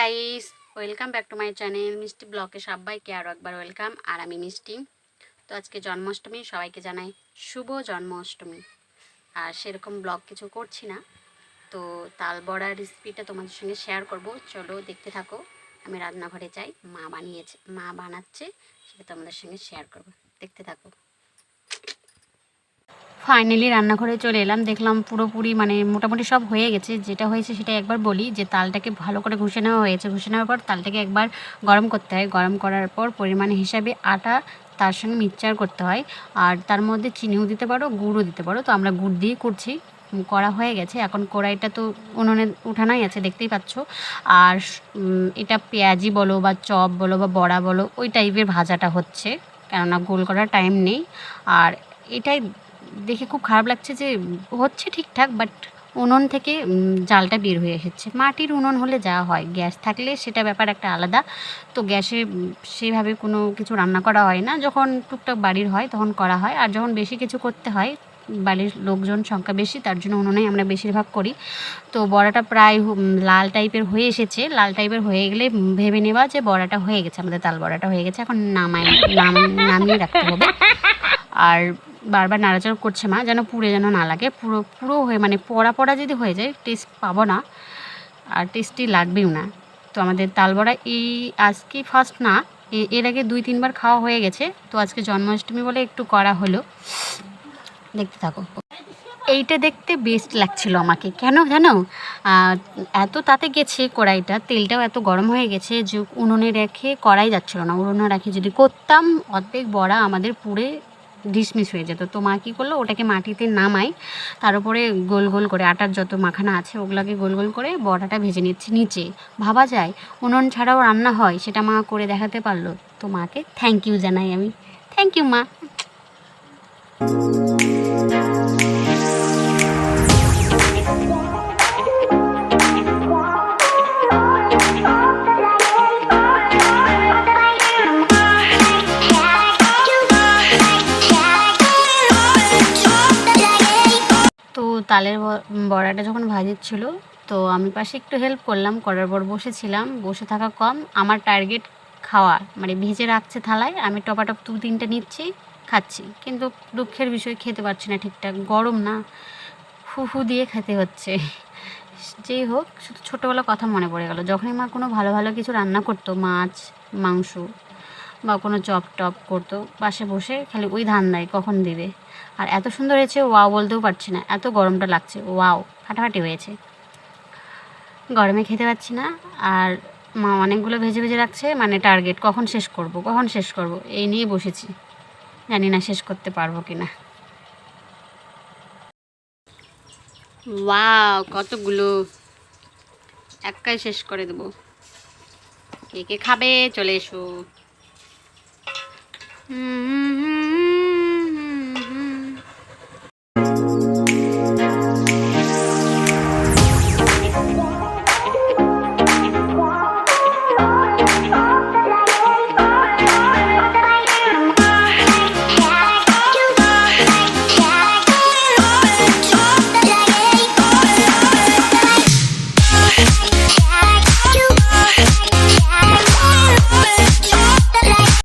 Guys welcome back to my channel Mishti ব্লকে সবাইকে আরও একবার ওয়েলকাম আর আমি মিষ্টি। তো আজকে জন্মাষ্টমী, সবাইকে জানাই শুভ জন্মাষ্টমী। আর সেরকম ব্লগ কিছু করছি না, তো তাল বড়া রেসিপিটা তোমাদের সঙ্গে শেয়ার করব। চলো দেখতে থাকো, আমি রান্নাঘরে যাই, মা বানিয়েছে, মা বানাচ্ছে, সেটা তোমাদের সঙ্গে শেয়ার করব। দেখতে থাকো। ফাইনালি রান্নাঘরে চলে এলাম, দেখলাম পুরোপুরি মানে মোটামুটি সব হয়ে গেছে। যেটা হয়েছে সেটা একবার বলি যে, তালটাকে ভালো করে ঘষে নেওয়া হয়েছে। ঘষে নেওয়ার পর তালটাকে একবার গরম করতে হয়। গরম করার পর পরিমাণ হিসাবে আটা তার সঙ্গে মিক্সচার করতে হয়। আর তার মধ্যে চিনিও দিতে পারো, গুড়ও দিতে পারো। তো আমরা গুড় দিয়ে করছি। করা হয়ে গেছে। এখন কড়াইটা তো উনুনে উঠানাই আছে, দেখতেই পাচ্ছ। আর এটা পেঁয়াজি বলো বা চপ বলো বা বড়া বলো, ওই টাইপের ভাজাটা হচ্ছে। কেননা গোল করার টাইম নেই। আর এটাই দেখে খুব খারাপ লাগছে যে হচ্ছে ঠিকঠাক বাট উনুন থেকে জালটা বের হয়ে এসেছে। মাটির উনুন হলে যা হয়, গ্যাস থাকলে সেটা ব্যাপার একটা আলাদা। তো গ্যাসে সেভাবে কোনো কিছু রান্না করা হয় না। যখন টুকটাক বাড়ির হয় তখন করা হয়। আর যখন বেশি কিছু করতে হয়, বাড়ির লোকজন সংখ্যা বেশি, তার জন্য উনুনেই আমরা বেশিরভাগ করি। তো বড়াটা প্রায় লাল টাইপের হয়ে এসেছে। লাল টাইপের হয়ে গেলে ভেবে নেওয়া যে বড়াটা হয়ে গেছে। আমাদের তাল বড়াটা হয়ে গেছে। এখন নামাই নাম, নামিয়ে রাখতে হবে। আর বারবার নাড়াচাড়া করছে মা, যেন পুড়ে যেন না লাগে। পুরো পুরো হয়ে মানে পড়া পড়া যদি হয়ে যায় টেস্ট পাবো না। আর টেস্টি লাগবেও না। তো আমাদের তালবড়া এই আজকে ফার্স্ট না এর আগে দুই, তিনবার খাওয়া হয়ে গেছে। তো আজকে জন্মাষ্টমী বলে একটু করা হলো। দেখতে থাকো। এইটা দেখতে বেস্ট লাগছিল আমাকে। কেন জানো? এত তাতে গেছে কড়াইটা, তেলটাও এত গরম হয়ে গেছে যে উনুনে রেখে কড়াই যাচ্ছিল না। উনুনে রেখে যদি করতাম, অর্ধেক বড়া আমাদের পুড়ে ডিসমিস হয়ে যেত। তো মা কী করল? ওটাকে মাটিতে নামায়, তার উপরে গোল গোল করে আটার যত মাখানা আছে ওগুলোকে গোল গোল করে বড়াটা ভেজে নিচ্ছে নিচে। ভাবা যায়, উনুন ছাড়াও রান্না হয়, সেটা মা করে দেখাতে পারল। তো মাকে থ্যাংক ইউ জানাই আমি। থ্যাংক ইউ মা। তালের বড়াটা যখন ভাজছিল তো আমি পাশে একটু হেল্প করলাম, করার পর বসেছিলাম, বসে থাকা কম। আমার টার্গেট খাওয়া মানে ভেজে রাখছে থালায়, আমি টপাটপ দু তিনটে নিচ্ছি, খাচ্ছি। কিন্তু দুঃখের বিষয়, খেতে পারছি না ঠিকঠাক। গরম না ফু ফু দিয়ে খেতে হচ্ছে। যেই হোক, শুধু ছোটোবেলা কথা মনে পড়ে গেল। যখনই মা কোনো ভালো ভালো কিছু রান্না করতো, মাছ, মাংস বা কোনো চপ টপ করতো পাশে বসে খালি ওই ধান দেয়, কখন দিবে? আর এত সুন্দর হয়েছে, ওয়াও বলতেও পারছি না, এত গরমটা লাগছে, ওয়াও, ফাটাফাটি হয়েছে। গরমে খেতে পাচ্ছি না, আর মা অনেকগুলো ভেজে ভেজে রাখছে মানে টার্গেট কখন শেষ করব, কখন শেষ করব, এই নিয়ে বসেছি। জানি না শেষ করতে পারব কি না কতগুলো। একাই শেষ করে দেবো। কে কে খাবে, চলে এসো। Mm-hmm.